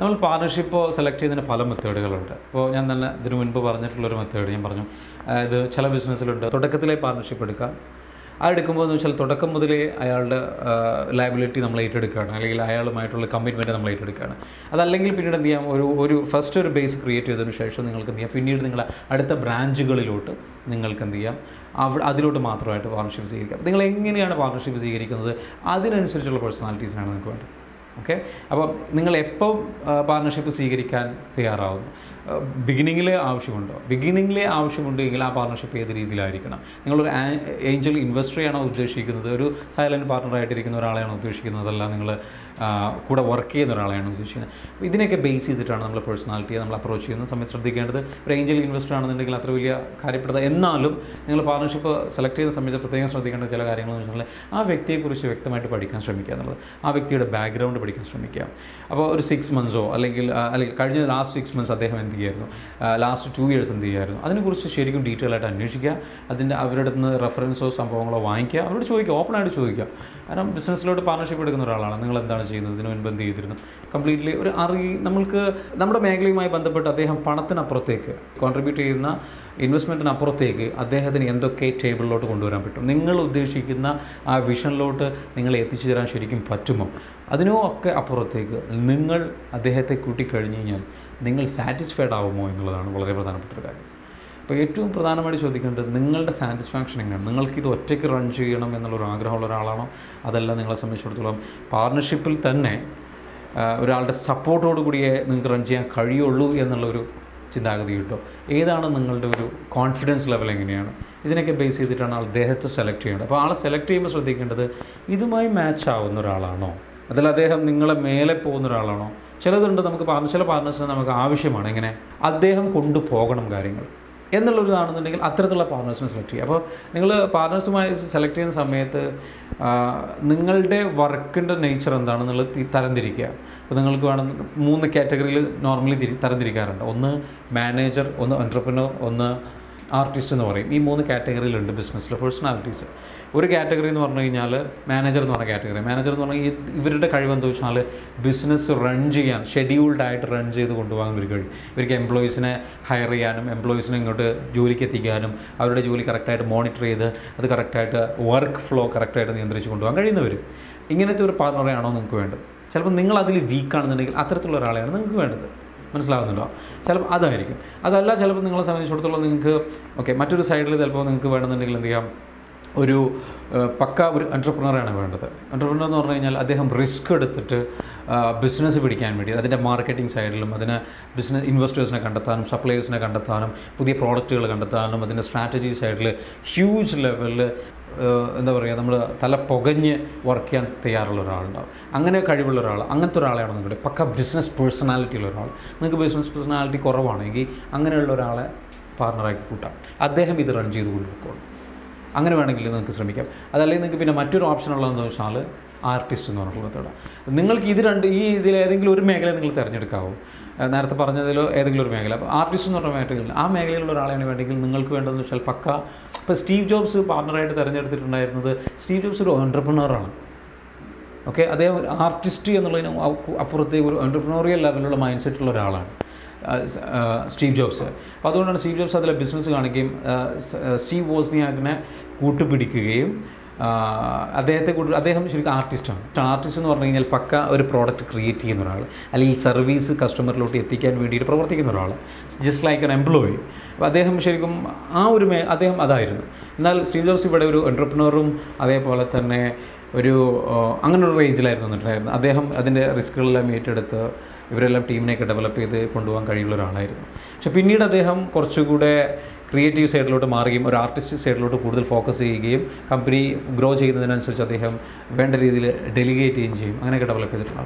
നമ്മൾ partnership select ചെയ്യുന്നതിന് പല മെത്തേഡുകളുണ്ട്. അപ്പോൾ ഞാൻ തന്നെ ഇതിനു മുൻപ് പറഞ്ഞിട്ടുള്ളൊരു മെത്തേഡ് ഞാൻ പറഞ്ഞു. ഇത് ചില ബിസിനസ്സിലുണ്ട്. തുടക്കത്തിലെ പാർട്ണർഷിപ്പ് എടുക്കാം. ആ എടുക്കുമ്പോൾ എന്ന് വെച്ചാൽ തുടക്കം മുതലേ അയാളുടെ ലയബിലിറ്റി നമ്മൾ ഏറ്റെടുക്കുകയാണ്. അല്ലെങ്കിൽ അയാളുമായിട്ടുള്ള കമ്മിറ്റ്മെന്റ് നമ്മൾ ഏറ്റെടുക്കുകയാണ്. അതല്ലെങ്കിൽ പിന്നീട് എന്ത് ചെയ്യാം? ഒരു ഒരു ഫസ്റ്റ് ഒരു ബേസ് ക്രിയേറ്റ് ചെയ്തതിനു ശേഷം നിങ്ങൾക്ക് എന്ത് ചെയ്യാം? പിന്നീട് നിങ്ങളുടെ അടുത്ത ബ്രാഞ്ചുകളിലോട്ട് നിങ്ങൾക്ക് എന്ത് ചെയ്യാം? അവിടെ അതിലോട്ട് മാത്രമായിട്ട് പാർട്ണർഷിപ്പ് സ്വീകരിക്കാം. നിങ്ങൾ എങ്ങനെയാണ് പാർട്ണർഷിപ്പ് സ്വീകരിക്കുന്നത്? അതിനനുസരിച്ചുള്ള പേഴ്സണാലിറ്റീസിനാണ് നിങ്ങൾക്ക് വേണ്ടത്. ഓക്കെ അപ്പം നിങ്ങൾ എപ്പോൾ പാർട്ണർഷിപ്പ് സ്വീകരിക്കാൻ തയ്യാറാവുന്നു? ബിഗിനിങ്ങിൽ ആവശ്യമുണ്ടോ? ബിഗിനിങ്ങിൽ ആവശ്യമുണ്ടെങ്കിൽ ആ പാർട്ണർഷിപ്പ് ഏത് രീതിയിലായിരിക്കണം? നിങ്ങളൊരു ഏഞ്ചൽ ഇൻവെസ്റ്ററെയാണോ ഉദ്ദേശിക്കുന്നത്? ഒരു സൈലന്റ് പാർട്ണറായിട്ടിരിക്കുന്ന ഒരാളെയാണോ അതല്ല നിങ്ങൾ കൂടെ വർക്ക് ചെയ്യുന്ന ഒരാളെയാണ് ഉദ്ദേശിക്കുന്നത്. അപ്പോൾ ഇതിനൊക്കെ ബേസ് ചെയ്തിട്ടാണ് നമ്മൾ പേഴ്സണാലിറ്റിയെ നമ്മൾ അപ്രോച്ച് ചെയ്യുന്നത്. സമയത്ത് ശ്രദ്ധിക്കേണ്ടത് ഒരു ഏഞ്ചൽ ഇൻവെസ്റ്റർ ആണെന്നുണ്ടെങ്കിൽ അത്ര വലിയ കാര്യപ്പെടുത്ത എന്നാലും നിങ്ങൾ പാർട്ണർഷിപ്പ് സെലക്ട് ചെയ്യുന്ന സമയത്ത് പ്രത്യേകം ശ്രദ്ധിക്കേണ്ട ചില കാര്യങ്ങളെന്ന് വെച്ചിട്ടുണ്ടെങ്കിൽ ആ വ്യക്തിയെക്കുറിച്ച് വ്യക്തമായിട്ട് പഠിക്കാൻ ശ്രമിക്കുക എന്നുള്ളത്. ആ വ്യക്തിയുടെ ബാക്ക്ഗ്രൗണ്ട് പഠിക്കാൻ ശ്രമിക്കുക. അപ്പോൾ ഒരു സിക്സ് മന്ത്സോ അല്ലെങ്കിൽ അല്ലെങ്കിൽ കഴിഞ്ഞ ലാസ്റ്റ് സിക്സ് മന്ത്സ് അദ്ദേഹം എന്ത് ചെയ്യായിരുന്നു? ലാസ്റ്റ് ടു ഇയേഴ്സ് എന്ത് ചെയ്യായിരുന്നു? അതിനെക്കുറിച്ച് ശരിക്കും ഡീറ്റെയിൽ ആയിട്ട് അന്വേഷിക്കുക. അതിന്റെ അവരുടെ നിന്ന് റെഫറൻസോ സംഭവങ്ങളോ വാങ്ങിക്കുക. അവരോട് ചോദിക്കുക ഓപ്പണായിട്ട് ചോദിക്കുക. കാരണം ബിസിനസ്സിലോട്ട് പാർട്ണർഷിപ്പ് എടുക്കുന്ന ഒരാളാണ്. നിങ്ങൾ എന്താണ് ചെയ്യുന്നത്? ഇതിനു മുൻപ് എന്ത് ചെയ്തിരുന്നു? കംപ്ലീറ്റ്ലി ഒരു അറി നമ്മൾക്ക് നമ്മുടെ മേഖലയുമായി ബന്ധപ്പെട്ട് അദ്ദേഹം പണത്തിനപ്പുറത്തേക്ക് കോൺട്രിബ്യൂട്ട് ചെയ്യുന്ന ഇൻവെസ്റ്റ്മെന്റിനപ്പുറത്തേക്ക് അദ്ദേഹത്തിന് എന്തൊക്കെ ടേബിളിലോട്ട് കൊണ്ടുവരാൻ പറ്റും? നിങ്ങൾ ഉദ്ദേശിക്കുന്ന ആ വിഷനിലോട്ട് നിങ്ങളെ എത്തിച്ചു തരാൻ ശരിക്കും പറ്റുമോ? അതിനോ ഒക്കെ അപ്പുറത്തേക്ക് നിങ്ങൾ അദ്ദേഹത്തെ കൂട്ടിക്കഴിഞ്ഞ് കഴിഞ്ഞാൽ നിങ്ങൾ സാറ്റിസ്ഫൈഡ് ആവുമോ എന്നുള്ളതാണ് വളരെ പ്രധാനപ്പെട്ട ഒരു കാര്യം. അപ്പോൾ ഏറ്റവും പ്രധാനമായിട്ട് ചോദിക്കേണ്ടത് നിങ്ങളുടെ സാറ്റിസ്ഫാക്ഷൻ എങ്ങനെയാണ്? നിങ്ങൾക്ക് ഇത് ഒറ്റയ്ക്ക് റൺ ചെയ്യണം എന്നുള്ളൊരു ആഗ്രഹമുള്ള ഒരാളാണോ? അതല്ല നിങ്ങളെ സംബന്ധിച്ചിടത്തോളം പാർട്ണർഷിപ്പിൽ തന്നെ ഒരാളുടെ സപ്പോർട്ടോട് കൂടിയേ നിങ്ങൾക്ക് റൺ ചെയ്യാൻ കഴിയുള്ളൂ എന്നുള്ളൊരു ചിന്താഗതി കിട്ടും. ഏതാണ് നിങ്ങളുടെ ഒരു കോൺഫിഡൻസ് ലെവൽ എങ്ങനെയാണ്? ഇതിനൊക്കെ ബേസ് ചെയ്തിട്ടാണ് അദ്ദേഹത്തെ സെലക്ട് ചെയ്യേണ്ടത്. അപ്പോൾ ആളെ സെലക്ട് ചെയ്യുമ്പോൾ ശ്രദ്ധിക്കേണ്ടത് ഇതുമായി മാച്ച് ആവുന്ന ഒരാളാണോ? അതിൽ അദ്ദേഹം നിങ്ങളെ മേലെ പോകുന്ന ഒരാളാണോ? ചിലതുണ്ട് നമുക്ക് ചില പാർട്ട്നേഴ്സിനെ നമുക്ക് ആവശ്യമാണ്. എങ്ങനെ? അദ്ദേഹം കൊണ്ടുപോകണം കാര്യങ്ങൾ. എന്നുള്ളൊരിതാണെന്നുണ്ടെങ്കിൽ അത്തരത്തിലുള്ള പാർട്ട്നേഴ്സിനെ സെലക്ട് ചെയ്യുക. അപ്പോൾ നിങ്ങൾ പാർട്ട്നേഴ്സുമായി സെലക്ട് ചെയ്യുന്ന സമയത്ത് നിങ്ങളുടെ വർക്കിന്റെ നേച്ചർ എന്താണെന്നുള്ളത് തരംതിരിക്കുക. അപ്പോൾ നിങ്ങൾക്ക് വേണം മൂന്ന് കാറ്റഗറിയിൽ നോർമലി തിരി തരംതിരിക്കാറുണ്ട്. ഒന്ന് മാനേജർ ഒന്ന് എന്റർപ്രനർ ഒന്ന് ആർട്ടിസ്റ്റ് എന്ന് പറയും. ഈ മൂന്ന് കാറ്റഗറിയിലുണ്ട് ബിസിനസ്സിൽ പേഴ്സണാലിറ്റീസ് ഒരു കാറ്റഗറി എന്ന് പറഞ്ഞു കഴിഞ്ഞാൽ മാനേജർ എന്ന് പറഞ്ഞ കാറ്റഗറി. മാനേജർ എന്ന് പറഞ്ഞാൽ ഇവരുടെ കഴിവെന്ന് വെച്ചാൽ ബിസിനസ് റൺ ചെയ്യാൻ ഷെഡ്യൂൾഡ് ആയിട്ട് റൺ ചെയ്ത് കൊണ്ടുപോകാൻ ഒരു കഴിയും ഇവർക്ക് എംപ്ലോയീസിനെ ഹയർ ചെയ്യാനും എംപ്ലോയീസിനെ ഇങ്ങോട്ട് ജോലിക്ക് എത്തിക്കാനും അവരുടെ ജോലി കറക്റ്റായിട്ട് മോണിറ്റർ ചെയ്ത് അത് കറക്റ്റായിട്ട് വർക്ക് ഫ്ലോ കറക്റ്റായിട്ട് നിയന്ത്രിച്ച് കൊണ്ടുപോകാൻ കഴിയുന്നവർ ഇങ്ങനത്തെ ഒരു പാർട്ണറെയാണോ നിങ്ങൾക്ക് വേണ്ടത്? ചിലപ്പോൾ നിങ്ങൾ അതിൽ വീക്കാണെന്നുണ്ടെങ്കിൽ അത്തരത്തിലുള്ള ഒരാളെയാണ് നിങ്ങൾക്ക് വേണ്ടത്. മനസ്സിലാവുന്നുണ്ടോ? ചിലപ്പോൾ അതായിരിക്കും. അതല്ല ചിലപ്പോൾ നിങ്ങളെ സംബന്ധിച്ചിടത്തോളം നിങ്ങൾക്ക് ഓക്കെ മറ്റൊരു സൈഡിൽ ചിലപ്പോൾ നിങ്ങൾക്ക് വേണമെന്നുണ്ടെങ്കിൽ എന്ത് ചെയ്യാം? ഒരു പക്ക ഒരു എന്റർപ്രണറാണ് വേണ്ടത്. എന്റർപ്രണർ എന്ന് പറഞ്ഞു കഴിഞ്ഞാൽ അദ്ദേഹം റിസ്ക് എടുത്തിട്ട് ബിസിനസ് പിടിക്കാൻ വേണ്ടി അതിന്റെ മാർക്കറ്റിംഗ് സൈഡിലും അതിന് ബിസിനസ് ഇൻവെസ്റ്റേഴ്സിനെ കണ്ടെത്താനും സപ്ലയേഴ്സിനെ കണ്ടെത്താനും പുതിയ പ്രോഡക്റ്റുകൾ കണ്ടെത്താനും അതിന്റെ സ്ട്രാറ്റജി സൈഡിൽ ഹ്യൂജ് ലെവലിൽ എന്താ പറയുക നമ്മൾ തല പുകഞ്ഞ് വർക്ക് ചെയ്യാൻ തയ്യാറുള്ള ഒരാളുണ്ടാവും. അങ്ങനെ കഴിവുള്ള ഒരാൾ അങ്ങനത്തെ ഒരാളെയാണ് നിങ്ങളുടെ പക്ക ബിസിനസ് പേഴ്സണാലിറ്റി ഉള്ള ഒരാൾ. നിങ്ങൾക്ക് ബിസിനസ് പേഴ്സണാലിറ്റി കുറവാണെങ്കിൽ അങ്ങനെയുള്ള ഒരാളെ പാർട്ണറാക്കി കൂട്ടാം. അദ്ദേഹം ഇത് റൺ ചെയ്ത് കൊണ്ടുപോയിക്കോളും അങ്ങനെ വേണമെങ്കിൽ നിങ്ങൾക്ക് ശ്രമിക്കാം. അതല്ലെങ്കിൽ നിങ്ങൾക്ക് പിന്നെ മറ്റൊരു ഓപ്ഷൻ ഉള്ളതെന്ന് വെച്ചാൽ ആർട്ടിസ്റ്റ് എന്ന് പറഞ്ഞ മെത്തേഡ് നിങ്ങൾക്ക് ഇത് രണ്ട് ഈ ഇതിൽ ഏതെങ്കിലും ഒരു മേഖല നിങ്ങൾ തിരഞ്ഞെടുക്കാവും? നേരത്തെ പറഞ്ഞതിലോ ഏതെങ്കിലും ഒരു മേഖല. അപ്പോൾ ആർട്ടിസ്റ്റ് എന്ന് പറഞ്ഞ മേഖലയിൽ ആ മേഖലയിലുള്ള ഒരാളാണ് വേണ്ടെങ്കിൽ നിങ്ങൾക്ക് വേണ്ടതെന്ന് വെച്ചാൽ പക്ക ഇപ്പോൾ സ്റ്റീവ് ജോബ്സ് പാർട്ണറായിട്ട് തിരഞ്ഞെടുത്തിട്ടുണ്ടായിരുന്നത് സ്റ്റീവ് ജോബ്സ് ഒരു ഓൺടർപ്രണറാണ് ഓക്കെ അദ്ദേഹം ഒരു ആർട്ടിസ്റ്റ് എന്നുള്ളതിന് അപ്പുറത്തെ ഒരു എന്റർപ്രണോറിയൽ ലെവലിലുള്ള മൈൻഡ് സെറ്റുള്ള ഒരാളാണ് സ്റ്റീവ് ജോബ്സ്. അപ്പോൾ അതുകൊണ്ടാണ് സ്റ്റീവ് ജോബ്സ് അതിലെ ബിസിനസ് കാണുകയും സ്റ്റീവ് വോസ്നിയാക്കിനെ കൂട്ടുപിടിക്കുകയും അദ്ദേഹത്തെ കൂടുതൽ അദ്ദേഹം ശരിക്കും ആർട്ടിസ്റ്റാണ്. ആർട്ടിസ്റ്റ് എന്ന് പറഞ്ഞു കഴിഞ്ഞാൽ പക്ക ഒരു പ്രോഡക്റ്റ് ക്രിയേറ്റ് ചെയ്യുന്ന ഒരാൾ അല്ലെങ്കിൽ സർവീസ് കസ്റ്റമറിലോട്ട് എത്തിക്കാൻ വേണ്ടിയിട്ട് പ്രവർത്തിക്കുന്ന ഒരാൾ ജസ്റ്റ് ലൈക്ക് എൻ എംപ്ലോയി അപ്പോൾ അദ്ദേഹം ശരിക്കും ആ ഒരു മേ അദ്ദേഹം അതായിരുന്നു. എന്നാൽ സ്റ്റീവ് ജോബ്സ് ഇവിടെ ഒരു എന്റർപ്രണറും അതേപോലെ തന്നെ ഒരു അങ്ങനെ ഒരു റേഞ്ചിലായിരുന്നു വന്നിട്ടുണ്ടായിരുന്നു അദ്ദേഹം അതിന്റെ റിസ്കുകളെല്ലാം ഏറ്റെടുത്ത് ഇവരെല്ലാം ടീമിനെയൊക്കെ ഡെവലപ്പ് ചെയ്ത് കൊണ്ടുപോകാൻ കഴിയുള്ള ഒരാളായിരുന്നു. പക്ഷെ പിന്നീട് അദ്ദേഹം കുറച്ചുകൂടെ ക്രിയേറ്റീവ് സൈഡിലോട്ട് മാറുകയും ഒരു ആർട്ടിസ്റ്റ് സൈഡിലോട്ട് കൂടുതൽ ഫോക്കസ് ചെയ്യുകയും കമ്പനി ഗ്രോ ചെയ്യുന്നതിനനുസരിച്ച് അദ്ദേഹം വേണ്ട രീതിയിൽ ഡെലിഗേറ്റ് ചെയ്യുകയും ചെയ്യും. അങ്ങനെയൊക്കെ ഡെവലപ്പ് ചെയ്തിട്ടുള്ള